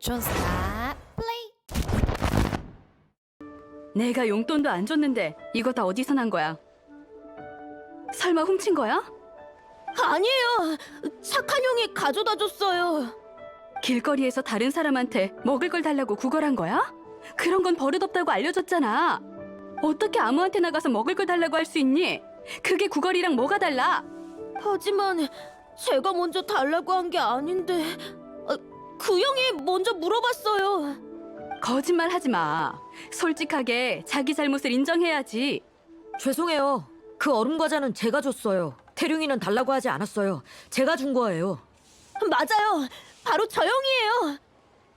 조스타 플레이 내가 용돈도 안 줬는데 이거 다 어디서 난 거야? 설마 훔친 거야? 아니에요. 착한 형이 가져다 줬어요. 길거리에서 다른 사람한테 먹을 걸 달라고 구걸한 거야? 그런 건 버릇없다고 알려줬잖아. 어떻게 아무한테 나 가서 먹을 걸 달라고 할 수 있니? 그게 구걸이랑 뭐가 달라? 하지만 제가 먼저 달라고 한 게 아닌데 아, 그 형이 먼저 물어봤어요. 거짓말 하지 마. 솔직하게 자기 잘못을 인정해야지. 죄송해요. 그 얼음 과자는 제가 줬어요. 태룡이는 달라고 하지 않았어요. 제가 준 거예요. 맞아요. 바로 저 형이에요.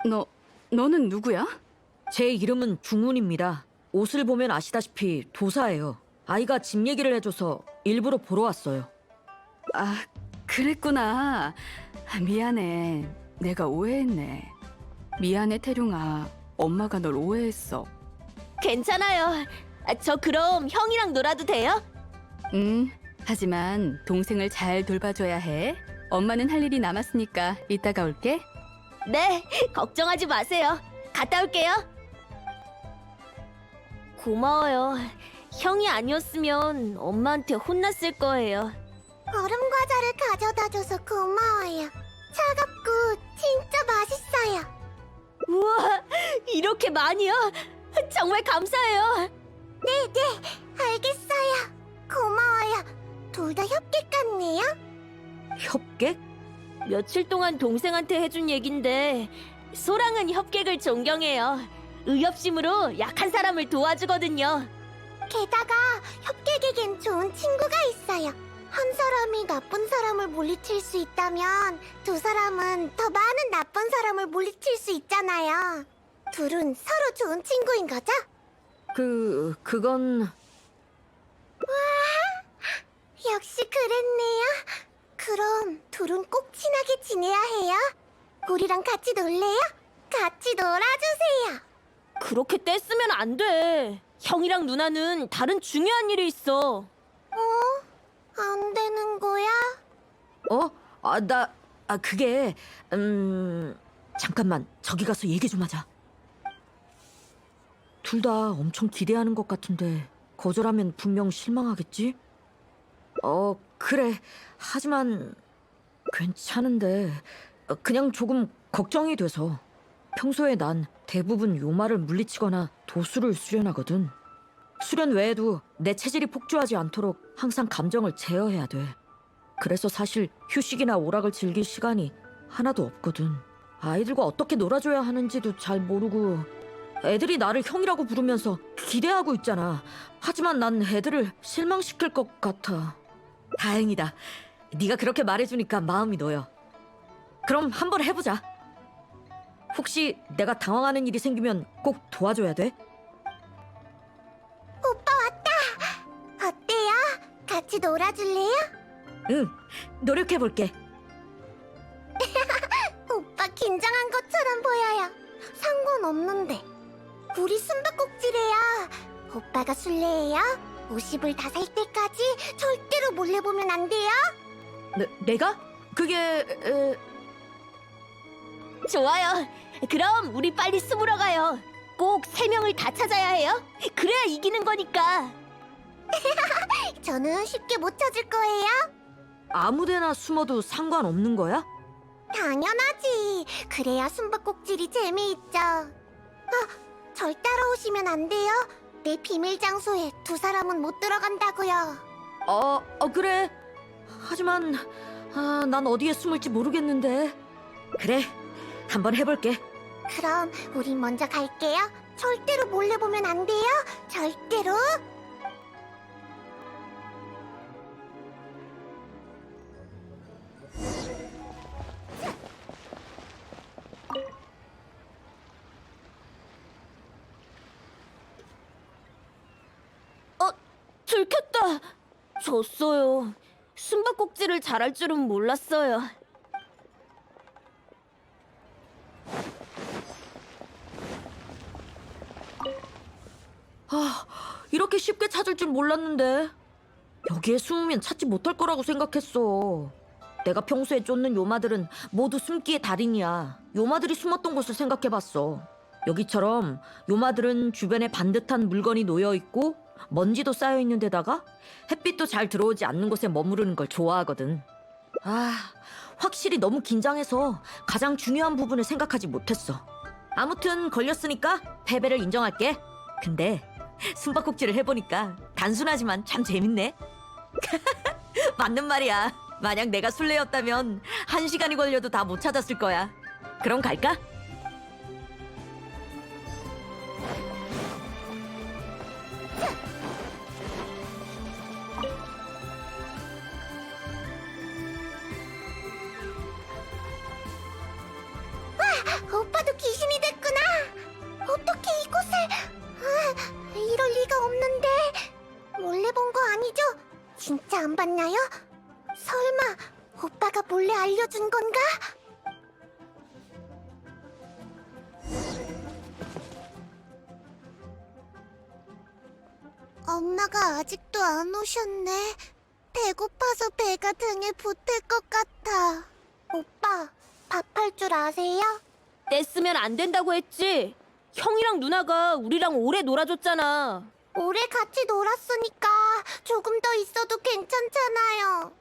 너, 너는 누구야? 제 이름은 중훈입니다. 옷을 보면 아시다시피 도사예요. 아이가 집 얘기를 해줘서 일부러 보러 왔어요. 아, 그랬구나. 아, 미안해. 내가 오해했네. 미안해, 태룡아. 엄마가 널 오해했어. 괜찮아요. 아, 저 그럼 형이랑 놀아도 돼요? 음, 하지만 동생을 잘 돌봐줘야 해. 엄마는 할 일이 남았으니까 이따가 올게. 네, 걱정하지 마세요. 갔다 올게요. 고마워요. 형이 아니었으면 엄마한테 혼났을 거예요. 얼음 과자를 가져다 줘서 고마워요. 차갑고 진짜 맛있어요. 우와, 이렇게 많이요? 정말 감사해요. 알겠어요. 고마워요. 둘 다 협객 같네요. 협객? 며칠 동안 동생한테 해준 얘긴데 소랑은 협객을 존경해요. 의협심으로 약한 사람을 도와주거든요. 게다가 협객에겐 좋은 친구가 있어요. 한 사람이 나쁜 사람을 물리칠 수 있다면 두 사람은 더 많은 나쁜 사람을 물리칠 수 있잖아요. 둘은 서로 좋은 친구인 거죠? 그 그건 역시 그랬네요. 그럼 둘은 꼭 친하게 지내야 해요. 우리랑 같이 놀래요? 같이 놀아주세요. 그렇게 떼쓰면 안 돼. 형이랑 누나는 다른 중요한 일이 있어. 안 되는 거야? 어? 아 나 아 그게 음 잠깐만 저기 가서 얘기 좀 하자. 둘 다 엄청 기대하는 것 같은데 거절하면 분명 실망하겠지? 어 그래 하지만 괜찮은데 어, 그냥 조금 걱정이 돼서 평소에 난 대부분 요마를 물리치거나 도수를 수련하거든. 수련 외에도 내 체질이 폭주하지 않도록 항상 감정을 제어해야 돼. 그래서 사실 휴식이나 오락을 즐길 시간이 하나도 없거든. 아이들과 어떻게 놀아줘야 하는지도 잘 모르고 애들이 나를 형이라고 부르면서 기대하고 있잖아. 하지만 난 애들을 실망시킬 것 같아. 다행이다. 네가 그렇게 말해주니까 마음이 놓여. 그럼 한번 해보자. 혹시 내가 당황하는 일이 생기면 꼭 도와줘야 돼? 놀아줄래요? 응, 노력해볼게. 오빠 긴장한 것처럼 보여요. 상관없는데. 우리 숨바꼭질해요. 오빠가 술래예요. 50을 다 살 때까지 절대로 몰래 보면 안 돼요. 내, 내가? 그게... 에... 좋아요. 그럼 우리 빨리 숨으러 가요. 꼭 세 명을 다 찾아야 해요. 그래야 이기는 거니까. 저는 쉽게 못 찾을 거예요. 아무데나 숨어도 상관없는 거야? 당연하지. 그래야 숨바꼭질이 재미있죠. 아, 절 따라오시면 안 돼요. 내 비밀 장소에 두 사람은 못 들어간다고요. 어, 어 그래. 하지만 아, 난 어디에 숨을지 모르겠는데. 그래, 한번 해볼게. 그럼 우리 먼저 갈게요. 절대로 몰래 보면 안 돼요. 절대로. 들켰다. 졌어요. 숨바꼭질을 잘할 줄은 몰랐어요. 아, 이렇게 쉽게 찾을 줄 몰랐는데. 여기에 숨으면 찾지 못할 거라고 생각했어. 내가 평소에 쫓는 요마들은 모두 숨기의 달인이야. 요마들이 숨었던 곳을 생각해봤어. 여기처럼 요마들은 주변에 반듯한 물건이 놓여 있고 먼지도 쌓여 있는 데다가 햇빛도 잘 들어오지 않는 곳에 머무르는 걸 좋아하거든. 아, 확실히 너무 긴장해서 가장 중요한 부분을 생각하지 못했어. 아무튼 걸렸으니까 패배를 인정할게. 근데 숨바꼭질을 해보니까 단순하지만 참 재밌네. 맞는 말이야. 만약 내가 술래였다면 한 시간이 걸려도 다 못 찾았을 거야. 그럼 갈까? 진짜 안 봤나요? 설마 오빠가 몰래 알려준 건가? 엄마가 아직도 안 오셨네. 배고파서 배가 등에 붙을 것 같아. 오빠, 밥할 줄 아세요? 떼쓰면 안 된다고 했지. 형이랑 누나가 우리랑 오래 놀아줬잖아. 오래 같이 놀았으니까 조금 더 있어도 괜찮잖아요.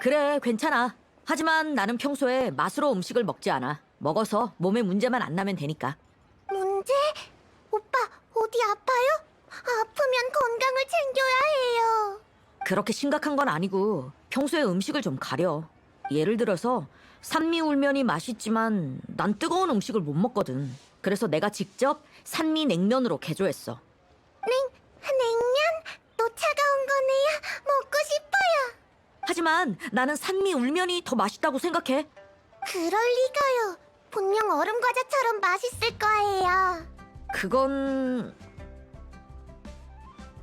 그래, 괜찮아. 하지만 나는 평소에 맛으로 음식을 먹지 않아. 먹어서 몸에 문제만 안 나면 되니까. 문제? 오빠, 어디 아파요? 아프면 건강을 챙겨야 해요. 그렇게 심각한 건 아니고 평소에 음식을 좀 가려. 예를 들어서 산미 울면이 맛있지만 난 뜨거운 음식을 못 먹거든. 그래서 내가 직접 산미 냉면으로 개조했어. 하지만 나는 산미 울면이 더 맛있다고 생각해. 그럴 리가요. 분명 얼음 과자처럼 맛있을 거예요. 그건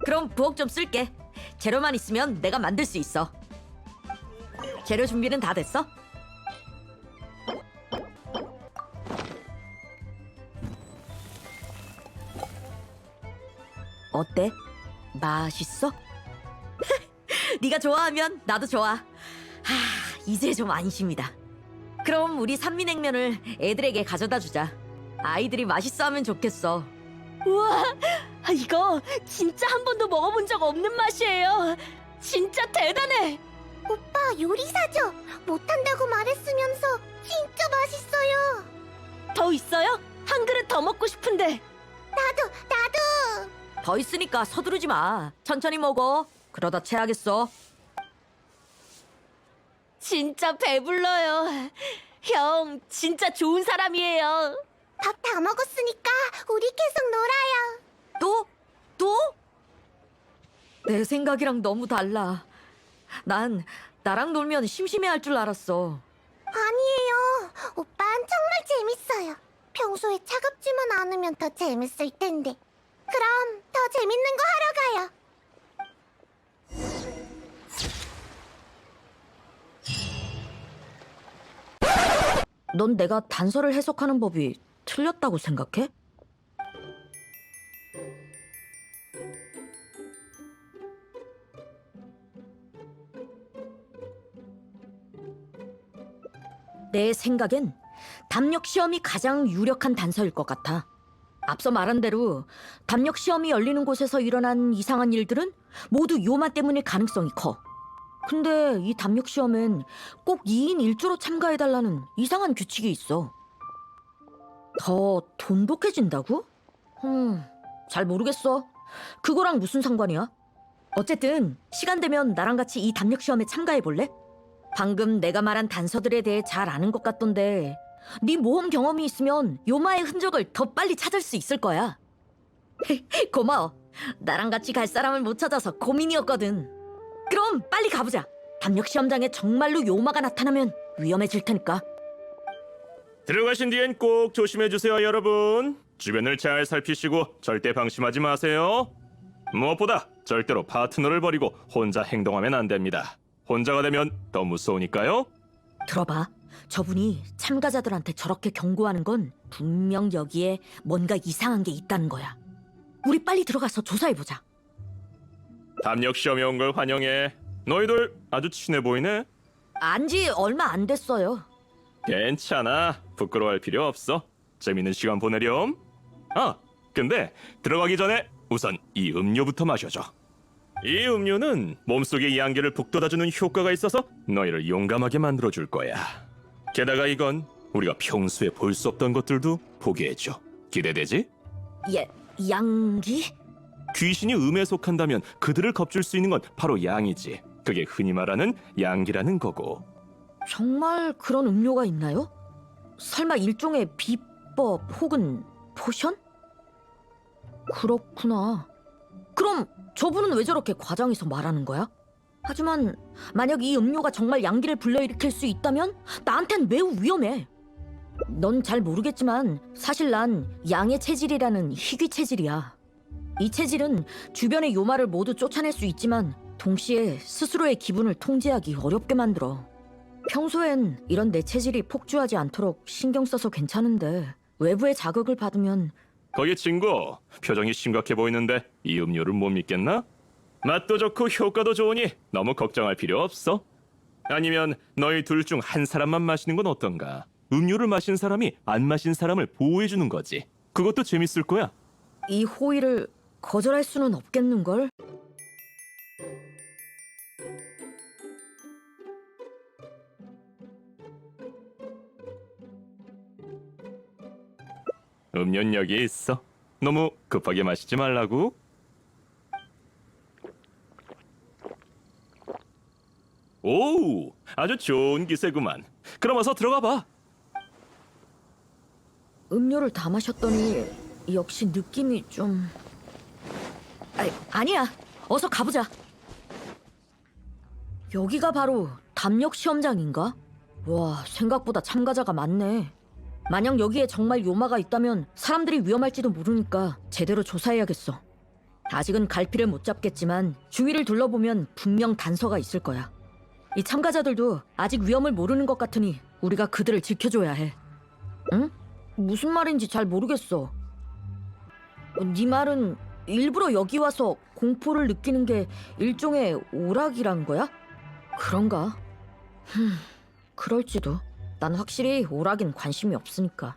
그럼 부엌 좀 쓸게. 재료만 있으면 내가 만들 수 있어. 재료 준비는 다 됐어? 어때? 맛있어? 네가 좋아하면 나도 좋아. 하, 이제 좀 안심이다. 그럼 우리 산미냉면을 애들에게 가져다 주자. 아이들이 맛있어 하면 좋겠어. 우와, 아, 이거 진짜 한 번도 먹어본 적 없는 맛이에요. 진짜 대단해. 오빠 요리사죠? 못한다고 말했으면서 진짜 맛있어요. 더 있어요? 한 그릇 더 먹고 싶은데. 나도 나도. 더 있으니까 서두르지 마. 천천히 먹어. 그러다 체하겠어. 진짜 배불러요. 형, 진짜 좋은 사람이에요. 밥 다 먹었으니까 우리 계속 놀아요. 또? 또? 내 생각이랑 너무 달라. 난 나랑 놀면 심심해할 줄 알았어. 아니에요. 오빤 정말 재밌어요. 평소에 차갑지만 않으면 더 재밌을 텐데. 그럼 더 재밌는 거 하러 가요. 넌 내가 단서를 해석하는 법이 틀렸다고 생각해? 내 생각엔 담력 시험이 가장 유력한 단서일 것 같아. 앞서 말한 대로 담력 시험이 열리는 곳에서 일어난 이상한 일들은 모두 요마 때문일 가능성이 커. 근데 이 담력 시험엔 꼭 2인 1조로 참가해달라는 이상한 규칙이 있어. 더 돈독해진다고? 음, 잘 모르겠어. 그거랑 무슨 상관이야? 어쨌든 시간 되면 나랑 같이 이 담력 시험에 참가해 볼래? 방금 내가 말한 단서들에 대해 잘 아는 것 같던데 네 모험 경험이 있으면 요마의 흔적을 더 빨리 찾을 수 있을 거야. 고마워. 나랑 같이 갈 사람을 못 찾아서 고민이었거든. 그럼 빨리 가보자. 담력 시험장에 정말로 요마가 나타나면 위험해질 테니까. 들어가신 뒤엔 꼭 조심해 주세요, 여러분. 주변을 잘 살피시고 절대 방심하지 마세요. 무엇보다 절대로 파트너를 버리고 혼자 행동하면 안 됩니다. 혼자가 되면 더 무서우니까요. 들어봐. 저분이 참가자들한테 저렇게 경고하는 건 분명 여기에 뭔가 이상한 게 있다는 거야. 우리 빨리 들어가서 조사해보자. 담력 시험에 온 걸 환영해. 너희들 아주 친해 보이네. 안지 얼마 안 됐어요. 괜찮아. 부끄러워할 필요 없어. 재밌는 시간 보내렴. 아, 근데 들어가기 전에 우선 이 음료부터 마셔줘. 이 음료는 몸속의 양기를 북돋아주는 효과가 있어서 너희를 용감하게 만들어줄 거야. 게다가 이건 우리가 평소에 볼 수 없던 것들도 보게 해줘. 기대되지? 예, 양기? 귀신이 음에 속한다면 그들을 겁줄 수 있는 건 바로 양이지. 그게 흔히 말하는 양기라는 거고. 정말 그런 음료가 있나요? 설마 일종의 비법 혹은 포션? 그렇구나. 그럼 저분은 왜 저렇게 과장해서 말하는 거야? 하지만 만약 이 음료가 정말 양기를 불러일으킬 수 있다면 나한텐 매우 위험해. 넌 잘 모르겠지만 사실 난 양의 체질이라는 희귀 체질이야. 이 체질은 주변의 요마를 모두 쫓아낼 수 있지만 동시에 스스로의 기분을 통제하기 어렵게 만들어. 평소엔 이런 내 체질이 폭주하지 않도록 신경 써서 괜찮은데 외부의 자극을 받으면 거기 친구, 표정이 심각해 보이는데 이 음료를 못 믿겠나? 맛도 좋고 효과도 좋으니 너무 걱정할 필요 없어. 아니면 너희 둘 중 한 사람만 마시는 건 어떤가? 음료를 마신 사람이 안 마신 사람을 보호해 주는 거지. 그것도 재밌을 거야. 이 호의를 거절할 수는 없겠는걸? 음료는 여기에 있어. 너무 급하게 마시지 말라고. 오, 아주 좋은 기세구만. 그럼 어서 들어가 봐. 음료를 다 마셨더니 역시 느낌이 좀... 아니, 아니야. 어서 가보자. 여기가 바로 담력 시험장인가? 와, 생각보다 참가자가 많네. 만약 여기에 정말 요마가 있다면 사람들이 위험할지도 모르니까 제대로 조사해야겠어. 아직은 갈피를 못 잡겠지만 주위를 둘러보면 분명 단서가 있을 거야. 이 참가자들도 아직 위험을 모르는 것 같으니 우리가 그들을 지켜줘야 해. 응? 무슨 말인지 잘 모르겠어. 어, 네 말은 일부러 여기 와서 공포를 느끼는 게 일종의 오락이란 거야? 그런가? 흠, 그럴지도. 난 확실히 오락엔 관심이 없으니까.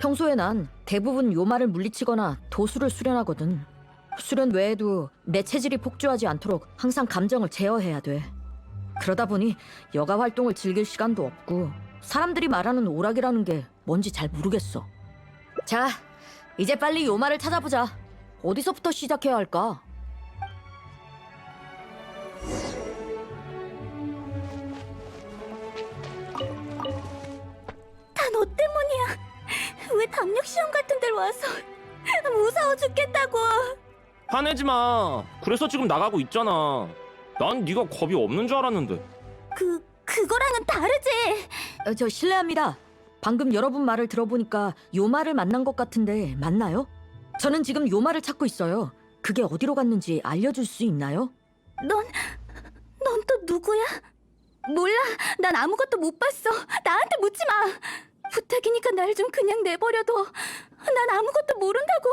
평소에 난 대부분 요마를 물리치거나 도수를 수련하거든. 수련 외에도 내 체질이 폭주하지 않도록 항상 감정을 제어해야 돼. 그러다 보니 여가 활동을 즐길 시간도 없고 사람들이 말하는 오락이라는 게 뭔지 잘 모르겠어. 자, 이제 빨리 요마를 찾아보자. 어디서부터 시작해야 할까? 다 너 때문이야. 왜 담력 시험 같은 데로 와서 무서워 죽겠다고. 화내지 마. 그래서 지금 나가고 있잖아. 난 네가 겁이 없는 줄 알았는데. 그 그거랑은 다르지. 어, 저 실례합니다. 방금 여러분 말을 들어보니까 요마를 만난 것 같은데 맞나요? 저는 지금 요마를 찾고 있어요. 그게 어디로 갔는지 알려줄 수 있나요? 넌 넌 또 누구야? 몰라. 난 아무것도 못 봤어. 나한테 묻지 마. 부탁이니까 날 좀 그냥 내버려둬. 난 아무것도 모른다고.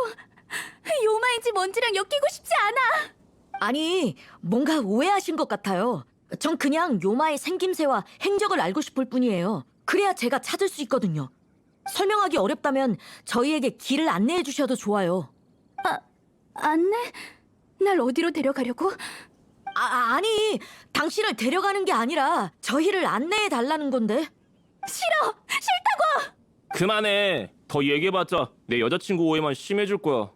요마인지 뭔지랑 엮이고 싶지 않아. 아니, 뭔가 오해하신 것 같아요. 전 그냥 요마의 생김새와 행적을 알고 싶을 뿐이에요. 그래야 제가 찾을 수 있거든요. 설명하기 어렵다면 저희에게 길을 안내해 주셔도 좋아요. 안내? 날 어디로 데려가려고? 아, 아니, 당신을 데려가는 게 아니라 저희를 안내해 달라는 건데. 싫어. 그만해. 더 얘기해봤자 내 여자친구 오해만 심해질 거야.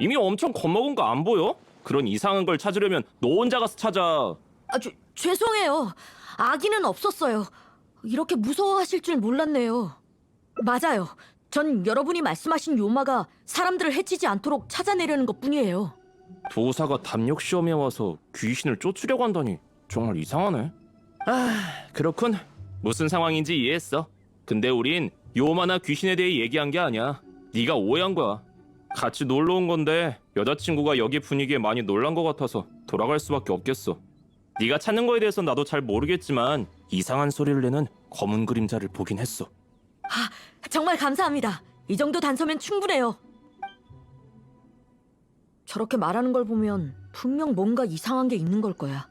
이미 엄청 겁먹은 거 안 보여? 그런 이상한 걸 찾으려면 너 혼자 가서 찾아. 아, 죄, 죄송해요. 아기는 없었어요. 이렇게 무서워하실 줄 몰랐네요. 맞아요. 전 여러분이 말씀하신 요마가 사람들을 해치지 않도록 찾아내려는 것 뿐이에요. 도사가 담력 시험에 와서 귀신을 쫓으려고 한다니 정말 이상하네. 아, 그렇군. 무슨 상황인지 이해했어. 근데 우린 요마나 귀신에 대해 얘기한 게 아니야. 네가 오해한 거야. 같이 놀러 온 건데 여자친구가 여기 분위기에 많이 놀란 것 같아서 돌아갈 수밖에 없겠어. 네가 찾는 거에 대해서 나도 잘 모르겠지만 이상한 소리를 내는 검은 그림자를 보긴 했어. 정말 감사합니다. 이 정도 단서면 충분해요. 저렇게 말하는 걸 보면 분명 뭔가 이상한 게 있는 걸 거야.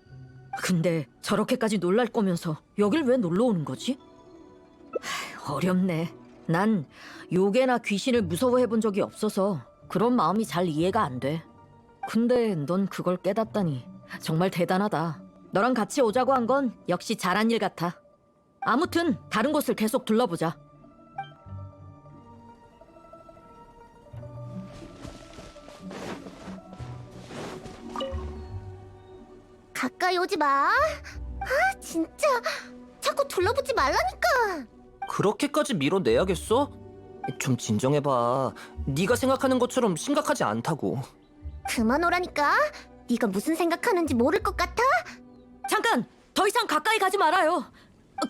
근데 저렇게까지 놀랄 거면서 여길 왜 놀러 오는 거지? 어렵네. 난 요괴나 귀신을 무서워해 본 적이 없어서 그런 마음이 잘 이해가 안 돼. 근데 넌 그걸 깨닫다니 정말 대단하다. 너랑 같이 오자고 한 건 역시 잘한 일 같아. 아무튼 다른 곳을 계속 둘러보자. 가까이 오지 마. 아, 진짜. 자꾸 둘러보지 말라니까. 그렇게까지 밀어내야겠어? 좀 진정해봐. 네가 생각하는 것처럼 심각하지 않다고. 그만 오라니까. 네가 무슨 생각하는지 모를 것 같아? 잠깐! 더 이상 가까이 가지 말아요.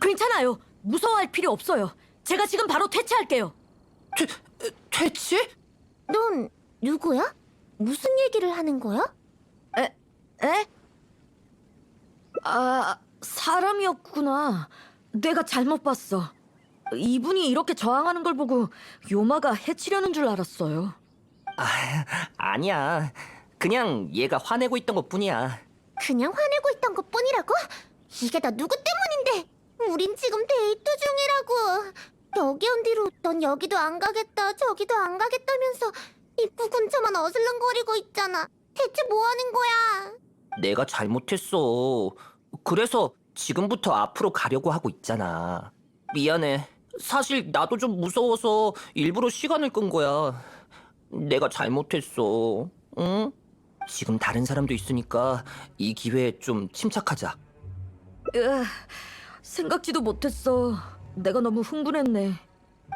괜찮아요. 무서워할 필요 없어요. 제가 지금 바로 퇴치할게요. 퇴치? 넌 누구야? 무슨 얘기를 하는 거야? 에? 아, 사람이었구나. 내가 잘못 봤어. 이분이 이렇게 저항하는 걸 보고 요마가 해치려는 줄 알았어요. 아니야. 그냥 얘가 화내고 있던 것 뿐이야. 그냥 화내고 있던 것 뿐이라고? 이게 다 누구 때문인데? 우린 지금 데이트 중이라고. 여기 온 뒤로 넌 여기도 안 가겠다, 저기도 안 가겠다면서 입구 근처만 어슬렁거리고 있잖아. 대체 뭐 하는 거야? 내가 잘못했어. 그래서 지금부터 앞으로 가려고 하고 있잖아. 미안해. 사실 나도 좀 무서워서 일부러 시간을 끈 거야. 내가 잘못했어. 응? 지금 다른 사람도 있으니까 이 기회에 좀 침착하자. 으, 생각지도 못했어. 내가 너무 흥분했네.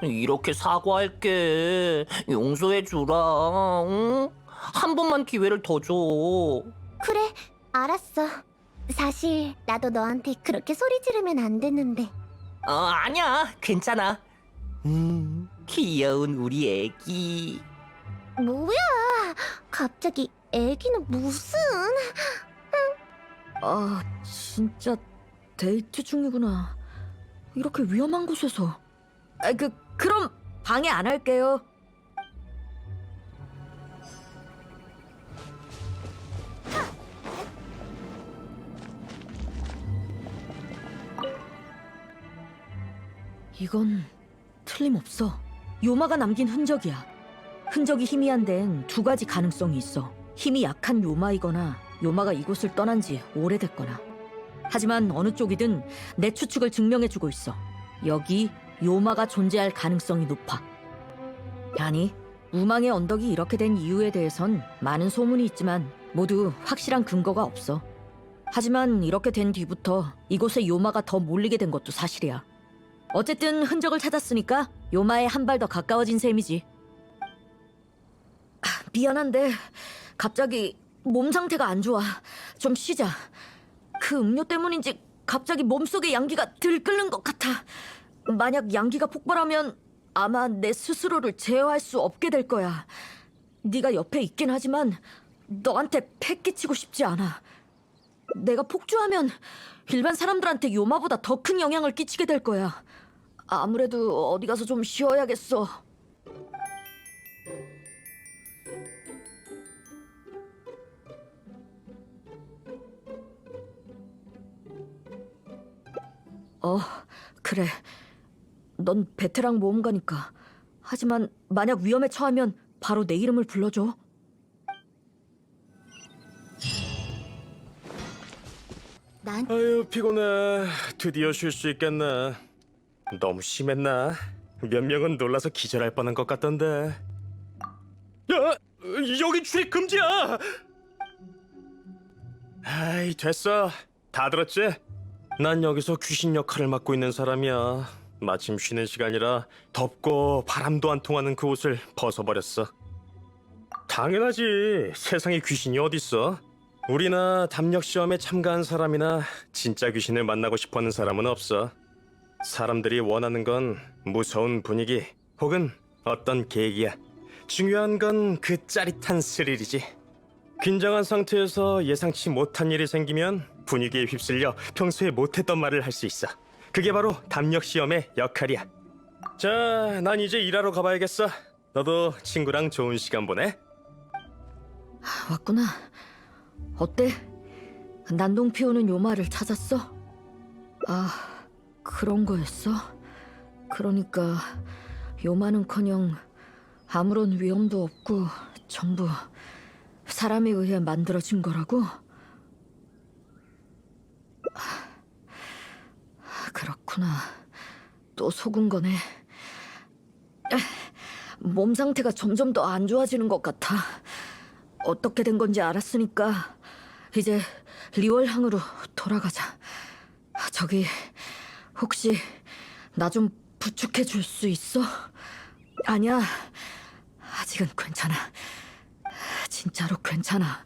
이렇게 사과할게. 용서해 주라. 응? 한 번만 기회를 더 줘. 그래, 알았어. 사실 나도 너한테 그렇게 소리 지르면 안 됐는데. 어, 아니야. 괜찮아. 음, 귀여운 우리 애기. 뭐야? 갑자기 애기는 무슨? 아, 진짜 데이트 중이구나. 이렇게 위험한 곳에서. 아, 그 그럼 방해 안 할게요. 이건 틀림없어. 요마가 남긴 흔적이야. 흔적이 희미한 데엔 두 가지 가능성이 있어. 힘이 약한 요마이거나 요마가 이곳을 떠난 지 오래됐거나. 하지만 어느 쪽이든 내 추측을 증명해주고 있어. 여기 요마가 존재할 가능성이 높아. 아니, 우망의 언덕이 이렇게 된 이유에 대해선 많은 소문이 있지만 모두 확실한 근거가 없어. 하지만 이렇게 된 뒤부터 이곳에 요마가 더 몰리게 된 것도 사실이야. 어쨌든 흔적을 찾았으니까 요마에 한 발 더 가까워진 셈이지. 아, 미안한데 갑자기 몸 상태가 안 좋아. 좀 쉬자. 그 음료 때문인지 갑자기 몸속에 양기가 들끓는 것 같아. 만약 양기가 폭발하면 아마 내 스스로를 제어할 수 없게 될 거야. 네가 옆에 있긴 하지만 너한테 패 끼치고 싶지 않아. 내가 폭주하면 일반 사람들한테 요마보다 더 큰 영향을 끼치게 될 거야. 아무래도 어디 가서 좀 쉬어야겠어. 어, 그래. 넌 베테랑 모험가니까. 하지만 만약 위험에 처하면 바로 내 이름을 불러줘. 난 아유 피곤해. 드디어 쉴 수 있겠네. 너무 심했나? 몇 명은 놀라서 기절할 뻔한 것 같던데. 야, 여기 출입 금지야. 아이 됐어. 다 들었지? 난 여기서 귀신 역할을 맡고 있는 사람이야. 마침 쉬는 시간이라 덥고 바람도 안 통하는 그 옷을 벗어버렸어. 당연하지. 세상에 귀신이 어딨어? 우리나 담력 시험에 참가한 사람이나 진짜 귀신을 만나고 싶어하는 사람은 없어. 사람들이 원하는 건 무서운 분위기 혹은 어떤 계기야. 중요한 건 그 짜릿한 스릴이지. 긴장한 상태에서 예상치 못한 일이 생기면 분위기에 휩쓸려 평소에 못했던 말을 할 수 있어. 그게 바로 담력 시험의 역할이야. 자, 난 이제 일하러 가봐야겠어. 너도 친구랑 좋은 시간 보내. 왔구나. 어때? 난동 피우는 요마를 찾았어? 아, 그런 거였어? 그러니까 요만은커녕 아무런 위험도 없고 전부 사람에 의해 만들어진 거라고? 그렇구나. 또 속은 거네. 몸 상태가 점점 더 안 좋아지는 것 같아. 어떻게 된 건지 알았으니까 이제 리월항으로 돌아가자. 저기 혹시 나 좀 부축해 줄 수 있어? 아니야. 아직은 괜찮아. 진짜로 괜찮아.